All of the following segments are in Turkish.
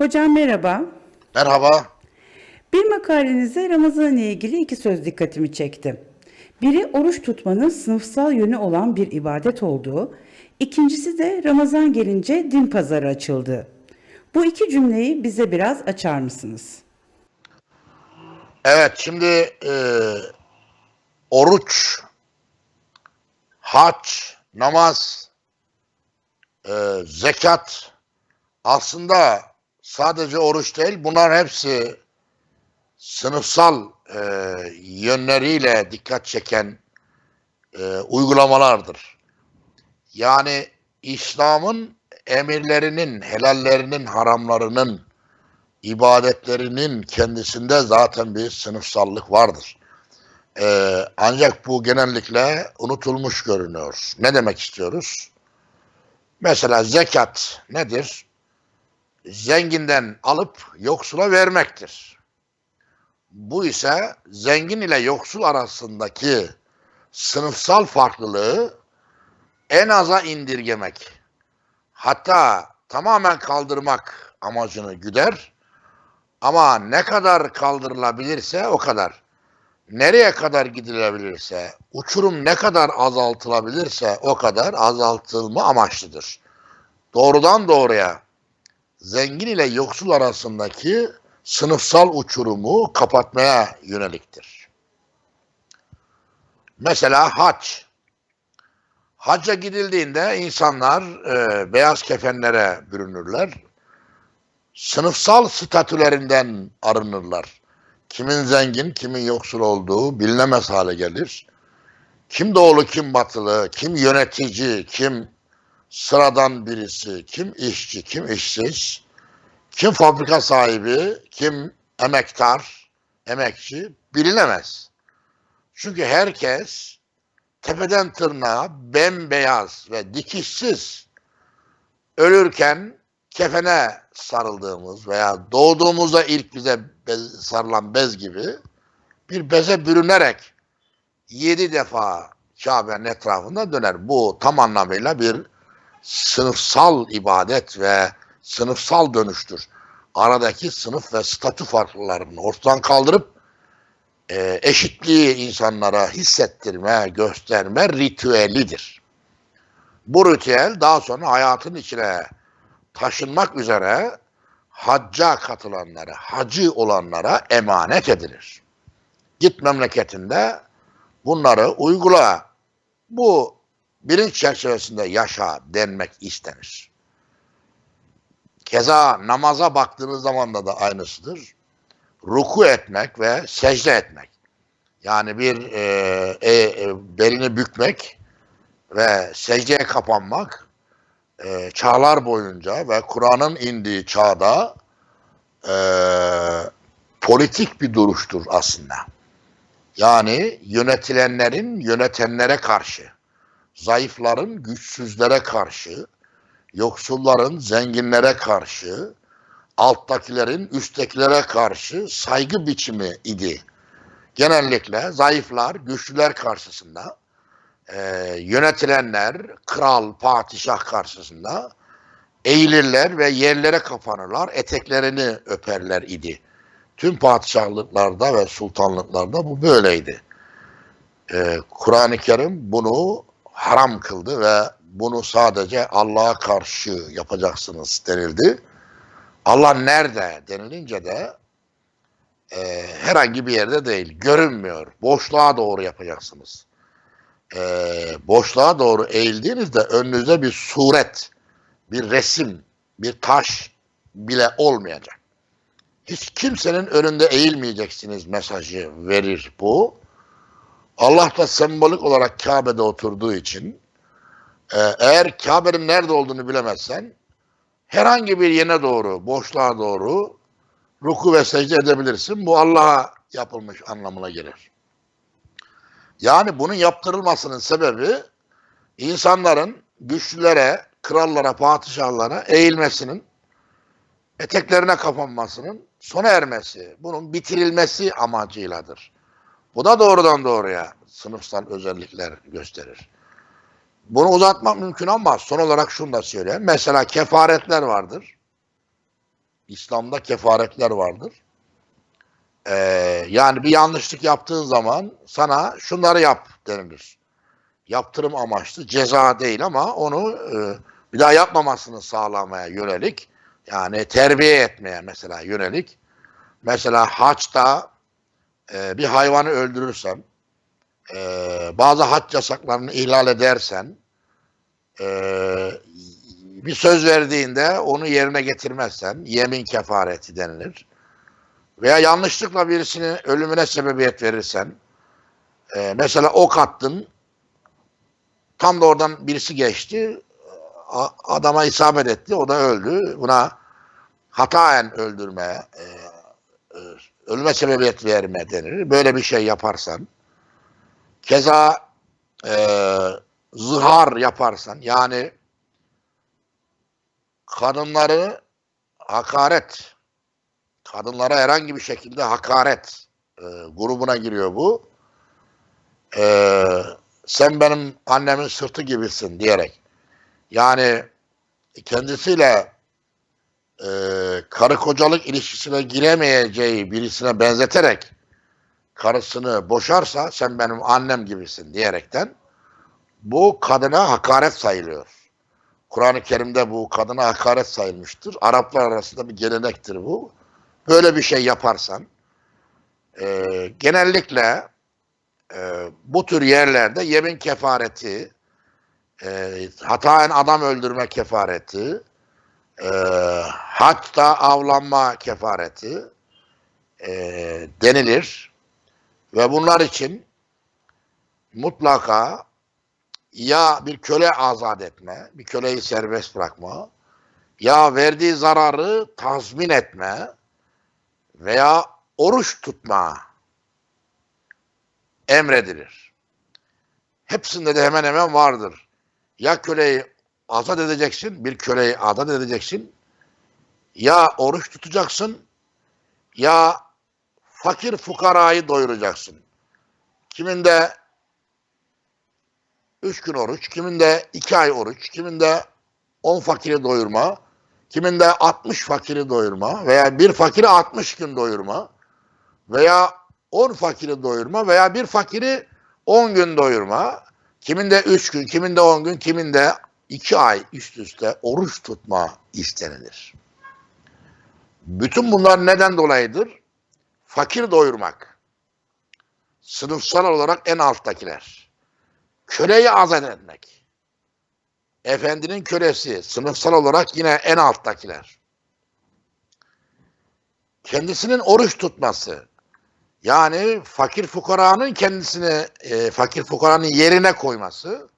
Hocam merhaba. Merhaba. Bir makalenizde Ramazan ile ilgili iki söz dikkatimi çekti. Biri oruç tutmanın sınıfsal yönü olan bir ibadet olduğu, ikincisi de Ramazan gelince din pazarı açıldı. Bu iki cümleyi bize biraz açar mısınız? Evet şimdi e, oruç, hac, namaz, e, zekat aslında sadece oruç değil bunlar hepsi sınıfsal e, yönleriyle dikkat çeken e, uygulamalardır. Yani İslam'ın emirlerinin, helallerinin, haramlarının, ibadetlerinin kendisinde zaten bir sınıfsallık vardır. Ee, ancak bu genellikle unutulmuş görünüyor. Ne demek istiyoruz? Mesela zekat nedir? Zenginden alıp yoksula vermektir. Bu ise zengin ile yoksul arasındaki sınıfsal farklılığı en aza indirgemek. Hatta tamamen kaldırmak amacını güder. Ama ne kadar kaldırılabilirse o kadar. Nereye kadar gidilebilirse, uçurum ne kadar azaltılabilirse o kadar azaltılma amaçlıdır. Doğrudan doğruya zengin ile yoksul arasındaki sınıfsal uçurumu kapatmaya yöneliktir. Mesela hac. Hacca gidildiğinde insanlar e, beyaz kefenlere bürünürler sınıfsal statülerinden arınırlar. Kimin zengin, kimin yoksul olduğu bilinemez hale gelir. Kim doğulu, kim batılı, kim yönetici, kim sıradan birisi, kim işçi, kim işsiz, kim fabrika sahibi, kim emektar, emekçi bilinemez. Çünkü herkes tepeden tırnağa bembeyaz ve dikişsiz ölürken kefene sarıldığımız veya doğduğumuzda ilk bize bez, sarılan bez gibi bir beze bürünerek yedi defa Kabe'nin etrafında döner. Bu tam anlamıyla bir sınıfsal ibadet ve sınıfsal dönüştür. Aradaki sınıf ve statü farklarını ortadan kaldırıp e, eşitliği insanlara hissettirme, gösterme ritüelidir. Bu ritüel daha sonra hayatın içine taşınmak üzere hacca katılanlara, hacı olanlara emanet edilir. Git memleketinde bunları uygula. Bu bilinç çerçevesinde yaşa denmek istenir. Keza namaza baktığınız zaman da da aynısıdır. Ruku etmek ve secde etmek. Yani bir e, e, e, belini bükmek ve secdeye kapanmak e, çağlar boyunca ve Kur'an'ın indiği çağda e, politik bir duruştur aslında. Yani yönetilenlerin yönetenlere karşı, zayıfların güçsüzlere karşı, yoksulların zenginlere karşı, alttakilerin üsttekilere karşı saygı biçimi idi. Genellikle zayıflar güçlüler karşısında e, yönetilenler kral, padişah karşısında eğilirler ve yerlere kapanırlar, eteklerini öperler idi. Tüm padişahlıklarda ve sultanlıklarda bu böyleydi. E, Kur'an-ı Kerim bunu haram kıldı ve bunu sadece Allah'a karşı yapacaksınız denildi. Allah nerede denilince de e, herhangi bir yerde değil, görünmüyor. Boşluğa doğru yapacaksınız e, boşluğa doğru eğildiğinizde önünüzde bir suret, bir resim, bir taş bile olmayacak. Hiç kimsenin önünde eğilmeyeceksiniz mesajı verir bu. Allah da sembolik olarak Kabe'de oturduğu için e, eğer Kabe'nin nerede olduğunu bilemezsen herhangi bir yene doğru, boşluğa doğru ruku ve secde edebilirsin. Bu Allah'a yapılmış anlamına gelir. Yani bunun yaptırılmasının sebebi insanların güçlülere, krallara, padişahlara eğilmesinin, eteklerine kapanmasının sona ermesi, bunun bitirilmesi amacıyladır. Bu da doğrudan doğruya sınıfsal özellikler gösterir. Bunu uzatmak mümkün ama son olarak şunu da söyleyeyim. Mesela kefaretler vardır. İslam'da kefaretler vardır. Ee, yani bir yanlışlık yaptığın zaman sana şunları yap denilir. Yaptırım amaçlı ceza değil ama onu e, bir daha yapmamasını sağlamaya yönelik yani terbiye etmeye mesela yönelik. Mesela haçta e, bir hayvanı öldürürsen e, bazı hac yasaklarını ihlal edersen e, bir söz verdiğinde onu yerine getirmezsen yemin kefareti denilir. Veya yanlışlıkla birisinin ölümüne sebebiyet verirsen e, mesela ok attın tam da oradan birisi geçti adama isabet etti o da öldü. Buna hataen öldürme e, ölüme sebebiyet verme denir. Böyle bir şey yaparsan keza e, zihar yaparsan yani kadınları hakaret kadınlara herhangi bir şekilde hakaret e, grubuna giriyor bu. E, sen benim annemin sırtı gibisin diyerek. Yani kendisiyle e, karı kocalık ilişkisine giremeyeceği birisine benzeterek karısını boşarsa sen benim annem gibisin diyerekten bu kadına hakaret sayılıyor. Kur'an-ı Kerim'de bu kadına hakaret sayılmıştır. Araplar arasında bir gelenektir bu. Böyle bir şey yaparsan e, genellikle e, bu tür yerlerde yemin kefareti, e, hataen adam öldürme kefareti, e, hatta avlanma kefareti e, denilir. Ve bunlar için mutlaka ya bir köle azat etme, bir köleyi serbest bırakma, ya verdiği zararı tazmin etme veya oruç tutma emredilir. Hepsinde de hemen hemen vardır. Ya köleyi azat edeceksin, bir köleyi azat edeceksin, ya oruç tutacaksın, ya fakir fukarayı doyuracaksın. Kiminde üç gün oruç, kiminde iki ay oruç, kiminde on fakiri doyurma, kiminde 60 fakiri doyurma veya bir fakiri 60 gün doyurma veya 10 fakiri doyurma veya bir fakiri 10 gün doyurma, kiminde 3 gün, kiminde 10 gün, kiminde 2 ay üst üste oruç tutma istenilir. Bütün bunlar neden dolayıdır? Fakir doyurmak. Sınıfsal olarak en alttakiler. Köleyi azat etmek. Efendinin kölesi sınıfsal olarak yine en alttakiler. Kendisinin oruç tutması. Yani fakir fukaranın kendisini e, fakir fukaranın yerine koyması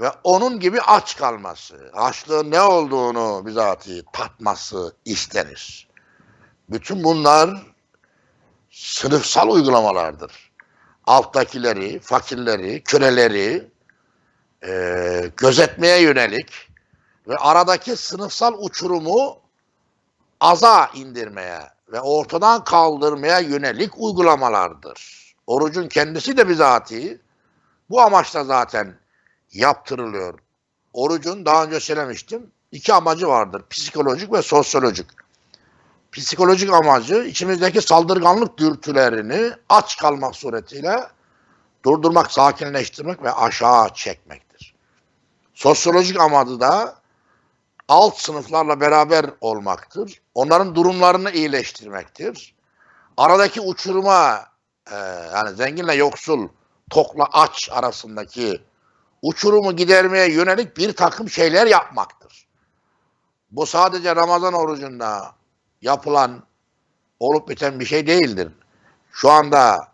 ve onun gibi aç kalması, açlığın ne olduğunu bizatihi tatması istenir. Bütün bunlar sınıfsal uygulamalardır. Alttakileri, fakirleri, köleleri e, gözetmeye yönelik ve aradaki sınıfsal uçurumu aza indirmeye ve ortadan kaldırmaya yönelik uygulamalardır. Orucun kendisi de bizatihi bu amaçla zaten yaptırılıyor. Orucun daha önce söylemiştim iki amacı vardır. Psikolojik ve sosyolojik. Psikolojik amacı içimizdeki saldırganlık dürtülerini aç kalmak suretiyle durdurmak, sakinleştirmek ve aşağı çekmektir. Sosyolojik amacı da alt sınıflarla beraber olmaktır. Onların durumlarını iyileştirmektir. Aradaki uçuruma e, yani zenginle yoksul, tokla aç arasındaki uçurumu gidermeye yönelik bir takım şeyler yapmaktır. Bu sadece Ramazan orucunda yapılan olup biten bir şey değildir. Şu anda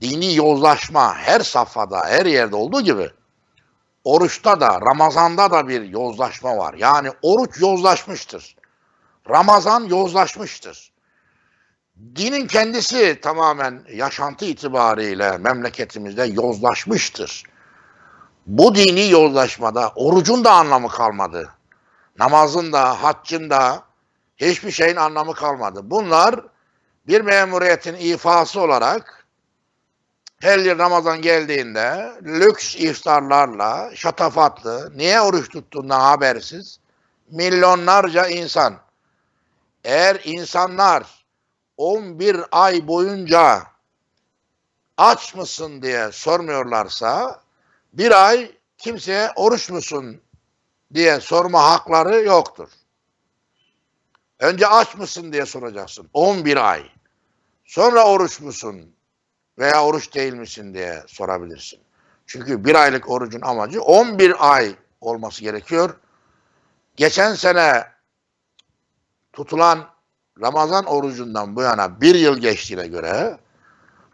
dini yozlaşma her safhada, her yerde olduğu gibi oruçta da, Ramazan'da da bir yozlaşma var. Yani oruç yozlaşmıştır. Ramazan yozlaşmıştır. Dinin kendisi tamamen yaşantı itibariyle memleketimizde yozlaşmıştır. Bu dini yozlaşmada orucun da anlamı kalmadı. Namazın da, haccın da hiçbir şeyin anlamı kalmadı. Bunlar bir memuriyetin ifası olarak her yıl Ramazan geldiğinde lüks iftarlarla, şatafatlı, niye oruç tuttuğundan habersiz Milyonlarca insan. Eğer insanlar 11 ay boyunca aç mısın diye sormuyorlarsa bir ay kimseye oruç musun diye sorma hakları yoktur. Önce aç mısın diye soracaksın. 11 ay. Sonra oruç musun veya oruç değil misin diye sorabilirsin. Çünkü bir aylık orucun amacı 11 ay olması gerekiyor. Geçen sene tutulan Ramazan orucundan bu yana bir yıl geçtiğine göre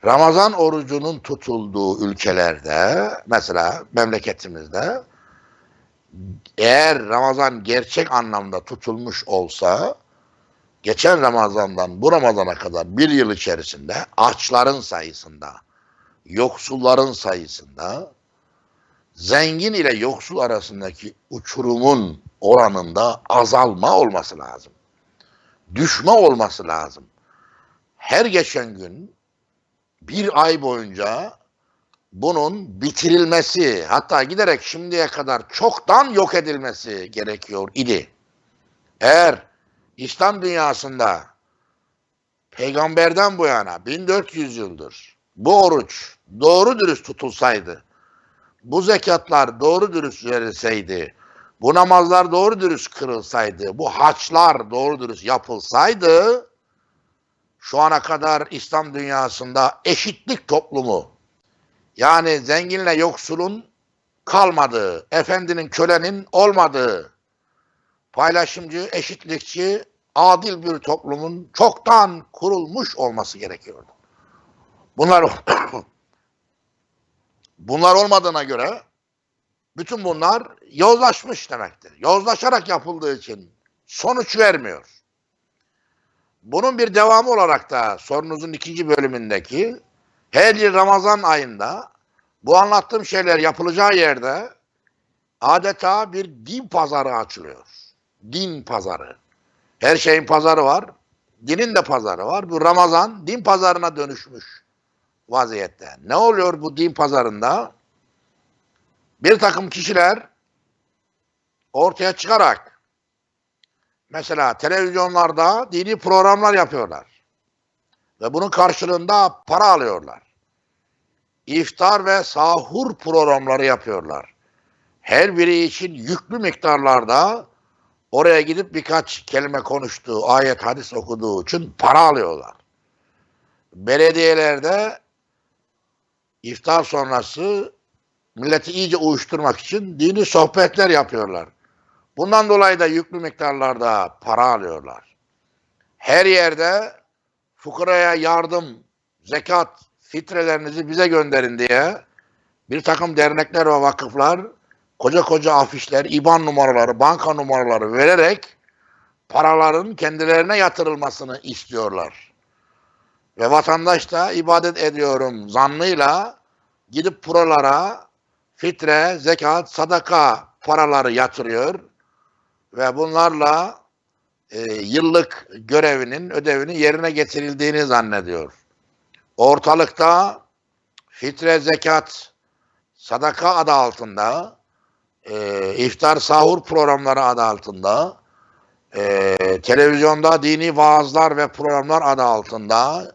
Ramazan orucunun tutulduğu ülkelerde mesela memleketimizde eğer Ramazan gerçek anlamda tutulmuş olsa geçen Ramazan'dan bu Ramazan'a kadar bir yıl içerisinde açların sayısında, yoksulların sayısında, zengin ile yoksul arasındaki uçurumun oranında azalma olması lazım. Düşme olması lazım. Her geçen gün bir ay boyunca bunun bitirilmesi hatta giderek şimdiye kadar çoktan yok edilmesi gerekiyor idi. Eğer İslam dünyasında peygamberden bu yana 1400 yıldır bu oruç doğru dürüst tutulsaydı, bu zekatlar doğru dürüst verilseydi, bu namazlar doğru dürüst kırılsaydı, bu haçlar doğru dürüst yapılsaydı, şu ana kadar İslam dünyasında eşitlik toplumu, yani zenginle yoksulun kalmadığı, efendinin kölenin olmadığı, paylaşımcı, eşitlikçi, adil bir toplumun çoktan kurulmuş olması gerekiyordu. Bunlar bunlar olmadığına göre bütün bunlar yozlaşmış demektir. Yozlaşarak yapıldığı için sonuç vermiyor. Bunun bir devamı olarak da sorunuzun ikinci bölümündeki her yıl Ramazan ayında bu anlattığım şeyler yapılacağı yerde adeta bir din pazarı açılıyor. Din pazarı. Her şeyin pazarı var. Dinin de pazarı var. Bu Ramazan din pazarına dönüşmüş vaziyette. Ne oluyor bu din pazarında? Bir takım kişiler ortaya çıkarak mesela televizyonlarda dini programlar yapıyorlar. Ve bunun karşılığında para alıyorlar. İftar ve sahur programları yapıyorlar. Her biri için yüklü miktarlarda oraya gidip birkaç kelime konuştuğu, ayet hadis okuduğu için para alıyorlar. Belediyelerde iftar sonrası milleti iyice uyuşturmak için dini sohbetler yapıyorlar. Bundan dolayı da yüklü miktarlarda para alıyorlar. Her yerde fukaraya yardım, zekat, fitrelerinizi bize gönderin diye bir takım dernekler ve vakıflar koca koca afişler, IBAN numaraları, banka numaraları vererek paraların kendilerine yatırılmasını istiyorlar. Ve vatandaş da ibadet ediyorum zannıyla gidip buralara fitre, zekat, sadaka paraları yatırıyor ve bunlarla e, yıllık görevinin, ödevinin yerine getirildiğini zannediyor. Ortalıkta fitre, zekat, sadaka adı altında, e, iftar sahur programları adı altında, e, televizyonda dini vaazlar ve programlar adı altında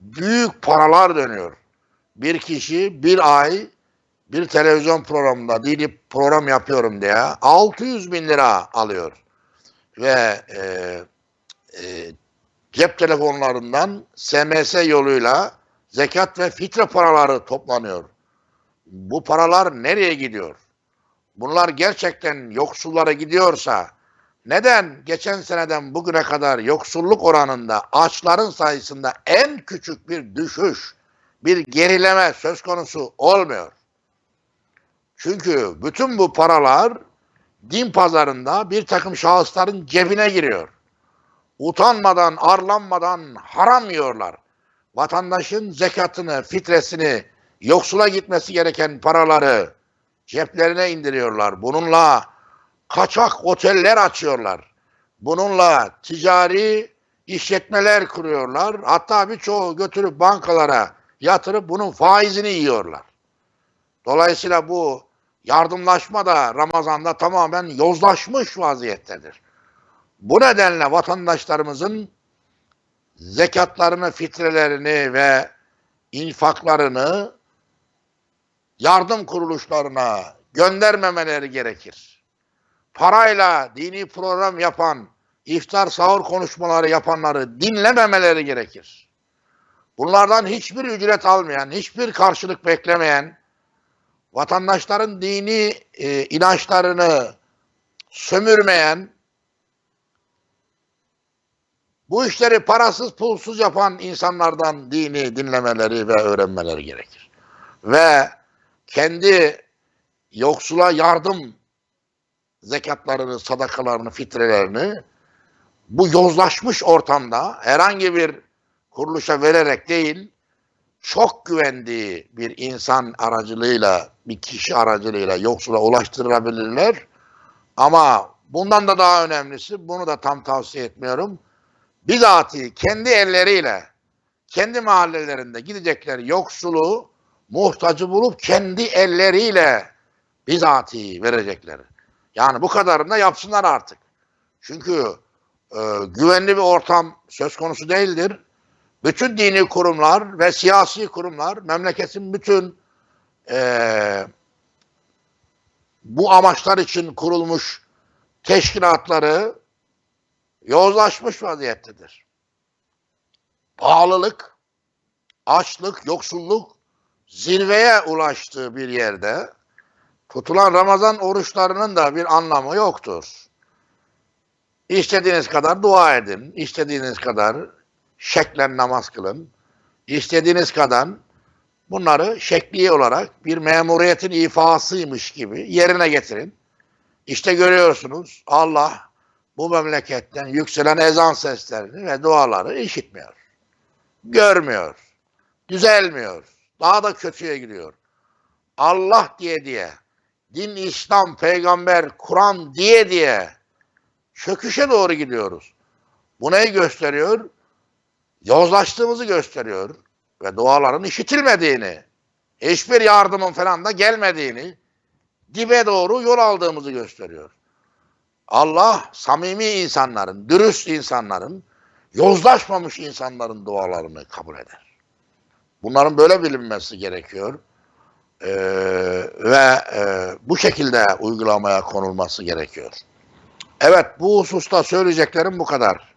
büyük paralar dönüyor. Bir kişi bir ay bir televizyon programında dini program yapıyorum diye 600 bin lira alıyor. Ve e, e, cep telefonlarından SMS yoluyla zekat ve fitre paraları toplanıyor. Bu paralar nereye gidiyor? Bunlar gerçekten yoksullara gidiyorsa neden geçen seneden bugüne kadar yoksulluk oranında açların sayısında en küçük bir düşüş, bir gerileme söz konusu olmuyor? Çünkü bütün bu paralar din pazarında bir takım şahısların cebine giriyor. Utanmadan, arlanmadan haram yiyorlar. Vatandaşın zekatını, fitresini, yoksula gitmesi gereken paraları ceplerine indiriyorlar. Bununla kaçak oteller açıyorlar. Bununla ticari işletmeler kuruyorlar. Hatta birçoğu götürüp bankalara yatırıp bunun faizini yiyorlar. Dolayısıyla bu yardımlaşma da Ramazan'da tamamen yozlaşmış vaziyettedir. Bu nedenle vatandaşlarımızın zekatlarını, fitrelerini ve infaklarını yardım kuruluşlarına göndermemeleri gerekir. Parayla dini program yapan, iftar sahur konuşmaları yapanları dinlememeleri gerekir. Bunlardan hiçbir ücret almayan, hiçbir karşılık beklemeyen, vatandaşların dini e, inançlarını sömürmeyen, bu işleri parasız pulsuz yapan insanlardan dini dinlemeleri ve öğrenmeleri gerekir. Ve kendi yoksula yardım zekatlarını, sadakalarını, fitrelerini bu yozlaşmış ortamda herhangi bir kuruluşa vererek değil, çok güvendiği bir insan aracılığıyla, bir kişi aracılığıyla yoksula ulaştırabilirler. Ama bundan da daha önemlisi, bunu da tam tavsiye etmiyorum. Bizatihi kendi elleriyle, kendi mahallelerinde gidecekleri yoksulu, muhtacı bulup kendi elleriyle bizatihi verecekleri. Yani bu kadarını da yapsınlar artık. Çünkü e, güvenli bir ortam söz konusu değildir. Bütün dini kurumlar ve siyasi kurumlar memleketin bütün e, bu amaçlar için kurulmuş teşkilatları yozlaşmış vaziyettedir. Pahalılık, açlık, yoksulluk zirveye ulaştığı bir yerde tutulan Ramazan oruçlarının da bir anlamı yoktur. İstediğiniz kadar dua edin, istediğiniz kadar şeklen namaz kılın, istediğiniz kadar bunları şekli olarak bir memuriyetin ifasıymış gibi yerine getirin. İşte görüyorsunuz Allah bu memleketten yükselen ezan seslerini ve duaları işitmiyor. Görmüyor. Düzelmiyor. Daha da kötüye gidiyor. Allah diye diye, din, İslam, peygamber, Kur'an diye diye çöküşe doğru gidiyoruz. Bu neyi gösteriyor? Yozlaştığımızı gösteriyor ve duaların işitilmediğini, hiçbir yardımın falan da gelmediğini, dibe doğru yol aldığımızı gösteriyor. Allah samimi insanların, dürüst insanların, yozlaşmamış insanların dualarını kabul eder. Bunların böyle bilinmesi gerekiyor. Ee, ve e, bu şekilde uygulamaya konulması gerekiyor. Evet bu hususta söyleyeceklerim bu kadar.